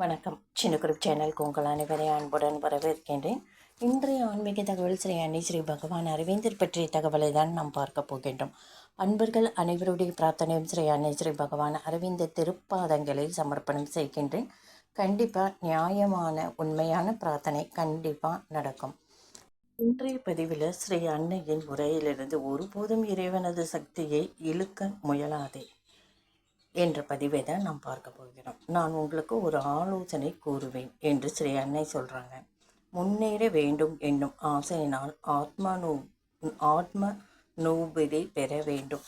வணக்கம். சின்ன குரூப் சேனலுக்கு உங்கள் அனைவரை அன்புடன் வரவேற்கின்றேன். இன்றைய ஆன்மீக தகவல் ஸ்ரீ அன்னை ஸ்ரீ பகவான் அரவிந்தர் பற்றிய தகவலை தான் நாம் பார்க்க போகின்றோம். அன்பர்கள் அனைவருடைய பிரார்த்தனையும் ஸ்ரீ அன்னை ஸ்ரீ பகவான் அரவிந்த திருப்பாதங்களில் சமர்ப்பணம் செய்கின்றேன். கண்டிப்பாக நியாயமான உண்மையான பிரார்த்தனை கண்டிப்பாக நடக்கும். இன்றைய பதிவில் ஸ்ரீ அன்னையின் உரையிலிருந்து ஒருபோதும் இறைவனது சக்தியை இழுக்க முயலாதே. என்ற பதிவை தான் நாம் பார்க்க போகிறோம். நான் உங்களுக்கு ஒரு ஆலோசனை கூறுவேன் என்று ஸ்ரீ அன்னை சொல்கிறாங்க முன்னேற வேண்டும் என்னும் ஆசையினால் ஆத்மா நூ ஆத்ம நூபிதை பெற வேண்டும்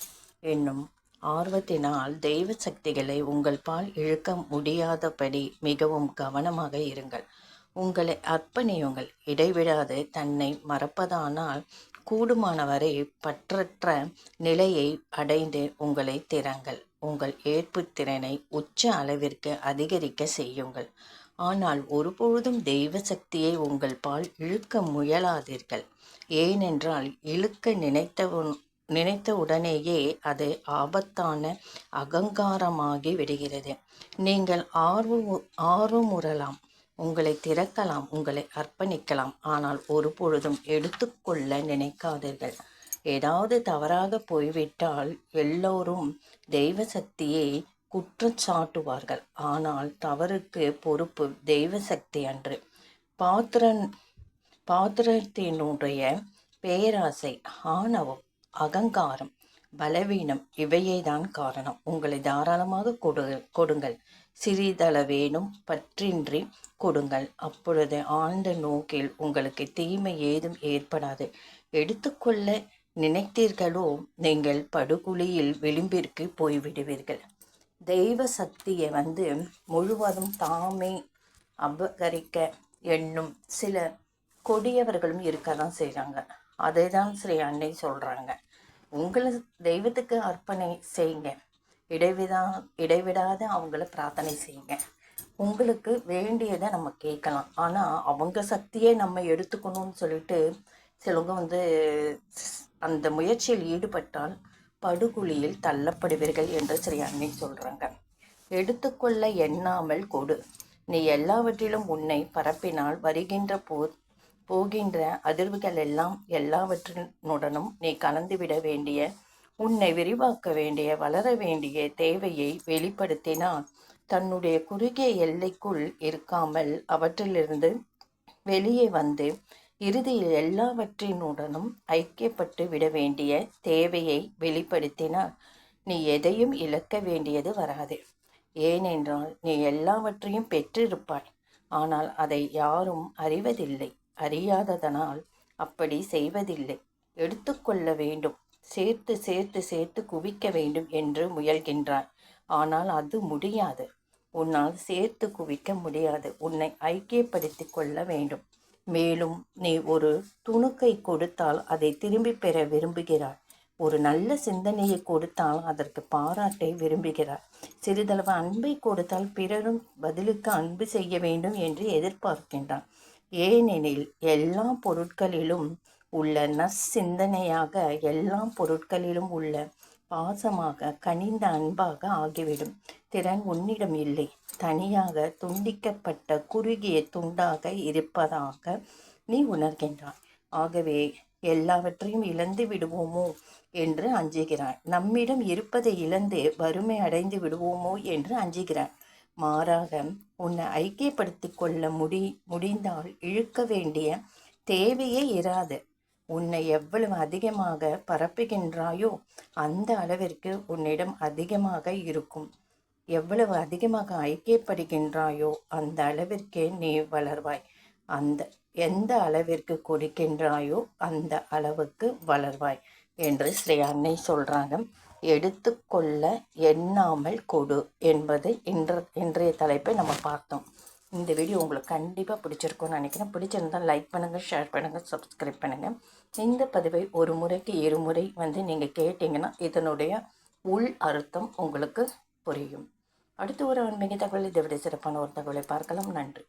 என்னும் ஆர்வத்தினால் தெய்வ சக்திகளை உங்கள் பால் இழுக்க முடியாதபடி மிகவும் கவனமாக இருங்கள். உங்களை அர்ப்பணியுங்கள். இடைவிடாது தன்னை மறப்பதானால் கூடுமானவரை பற்றற்ற நிலையை அடைந்து உங்களை திறங்கள். உங்கள் ஏற்பு திறனை உச்ச அளவிற்கு அதிகரிக்க செய்யுங்கள். ஆனால் ஒருபொழுதும் தெய்வ சக்தியை உங்கள் பால் இழுக்க முயலாதீர்கள். ஏனென்றால் இழுக்க நினைத்தவன் நினைத்த உடனேயே அது ஆபத்தான அகங்காரமாகி விடுகிறது. நீங்கள் ஆர்வம் ஆர்வமுறலாம். உங்களை திறக்கலாம். உங்களை அர்ப்பணிக்கலாம். ஆனால் ஒரு பொழுதும் எடுத்துக்கொள்ள நினைக்காதீர்கள். ஏதாவது தவறாக போய்விட்டால் எல்லோரும் தெய்வ சக்தியை குற்றச்சாட்டுவார்கள் ஆனால் தவறுக்கு பொறுப்பு தெய்வ சக்தி அன்று. பாத்திரன் பாத்திரத்தினுடைய பேராசை ஆணவம் அகங்காரம் பலவீனம் இவையே தான் காரணம். உங்களை தாராளமாக கொடு கொடுங்கள். சிறிதளவேனும் பற்றின்றி கொடுங்கள். அப்பொழுது ஆழ்ந்த நோக்கில் உங்களுக்கு தீமை ஏதும் ஏற்படாது. எடுத்துக்கொள்ள நினைத்தீர்களோ? நீங்கள் படுகுழியில் விளிம்பிற்கு போய்விடுவீர்கள். தெய்வ சக்தியை வந்து முழுவதும் தாமே அபகரிக்க எண்ணும் சில கொடியவர்களும் இருக்க தான் செய்கிறாங்க அதை தான் ஸ்ரீ அன்னை சொல்கிறாங்க உங்களை தெய்வத்துக்கு அர்ப்பணை செய்யுங்க. இடைவிடா இடைவிடாத அவங்கள பிரார்த்தனை செய்யுங்க. உங்களுக்கு வேண்டியதை நம்ம கேட்கலாம். ஆனால் அவங்க சக்தியே நம்ம எடுத்துக்கணும்னு சொல்லிட்டு சிலவங்க வந்து அந்த முயற்சியில் ஈடுபட்டால் படுகுழியில் தள்ளப்படுவீர்கள் என்று ஸ்ரீ அன்னை சொல்கிறாங்க எடுத்துக்கொள்ள எண்ணாமல் கொடு. நீ எல்லாவற்றிலும் உன்னை பரப்பினால் வருகின்ற போ போகின்ற அதிர்வுகள் எல்லாம் எல்லாவற்றினுடனும் நீ கலந்துவிட வேண்டிய உன்னை விரிவாக்க வேண்டிய வளர வேண்டிய தேவையை வெளிப்படுத்தினால் தன்னுடைய குறுகிய எல்லைக்குள் இருக்காமல் அவற்றிலிருந்து வெளியே வந்து இறுதியில் எல்லாவற்றினுடனும் ஐக்கியப்பட்டு விட வேண்டிய தேவையை வெளிப்படுத்தினால் நீ எதையும் இழக்க வேண்டியது வராது. ஏனென்றால் நீ எல்லாவற்றையும் பெற்றிருப்பாய். ஆனால் அதை யாரும் அறிவதில்லை. அறியாததனால் அப்படி செய்வதில்லை. எடுத்துக்கொள்ள வேண்டும். சேர்த்து சேர்த்து சேர்த்து குவிக்க வேண்டும் என்று முயல்கின்றார் ஆனால் அது முடியாது. உன்னால் சேர்த்து குவிக்க முடியாது. உன்னை ஐக்கியப்படுத்தி கொள்ள வேண்டும். மேலும் நீ ஒரு துணுக்கை கொடுத்தால் அதை திரும்பி பெற விரும்புகிறாய். ஒரு நல்ல சிந்தனையை கொடுத்தால் அதற்கு பாராட்டை விரும்புகிறார் சிறிதளவு அன்பை கொடுத்தால் பிறரும் பதிலுக்கு அன்பு செய்ய வேண்டும் என்று எதிர்பார்க்கின்றான். ஏனெனில் எல்லா பொருட்களிலும் உள்ள நஸ் சிந்தனையாக எல்லா பொருட்களிலும் உள்ள பாசமாக கனிந்த அன்பாக ஆகிவிடும். திறன் உன்னிடம் இல்லை. தனியாக துண்டிக்கப்பட்ட குறுகிய துண்டாக இருப்பதாக நீ உணர்கின்றாய். ஆகவே எல்லாவற்றையும் இழந்து விடுவோமோ என்று அஞ்சுகிறாய். நம்மிடம் இருப்பதை இழந்து வறுமை அடைந்து விடுவோமோ என்று அஞ்சுகிறாய். மாறாக உன்னை ஐக்கியப்படுத்தி கொள்ள முடி முடிந்தால் இழுக்க வேண்டிய தேவையே இராது. உன்னை எவ்வளவு அதிகமாக பரப்புகின்றாயோ அந்த அளவிற்கு உன்னிடம் அதிகமாக இருக்கும். எவ்வளவு அதிகமாக ஐக்கியப்படுகின்றாயோ அந்த அளவிற்கே நீ வளர்வாய். அந்த எந்த அளவிற்கு கொடுக்கின்றாயோ அந்த அளவுக்கு வளர்வாய் என்று ஸ்ரீ அன்னை சொல்கிறாங்க எடுத்துக்கொள்ள எண்ணாமல் கொடு என்பது இன்ற இன்றைய தலைப்பை நம்ம பார்த்தோம். இந்த வீடியோ உங்களுக்கு கண்டிப்பாக பிடிச்சிருக்கும்னு நினைக்கிறேன். பிடிச்சிருந்தால் லைக் பண்ணுங்கள் ஷேர் பண்ணுங்கள் சப்ஸ்கிரைப் பண்ணுங்கள் இந்த பதிவை ஒரு முறைக்கு இருமுறை வந்து நீங்கள் கேட்டிங்கன்னா இதனுடைய உள் அர்த்தம் உங்களுக்கு புரியும். அடுத்து ஒரு மிக தகவல் இதை விட சிறப்பான ஒரு தகவலை பார்க்கலாம். நன்றி.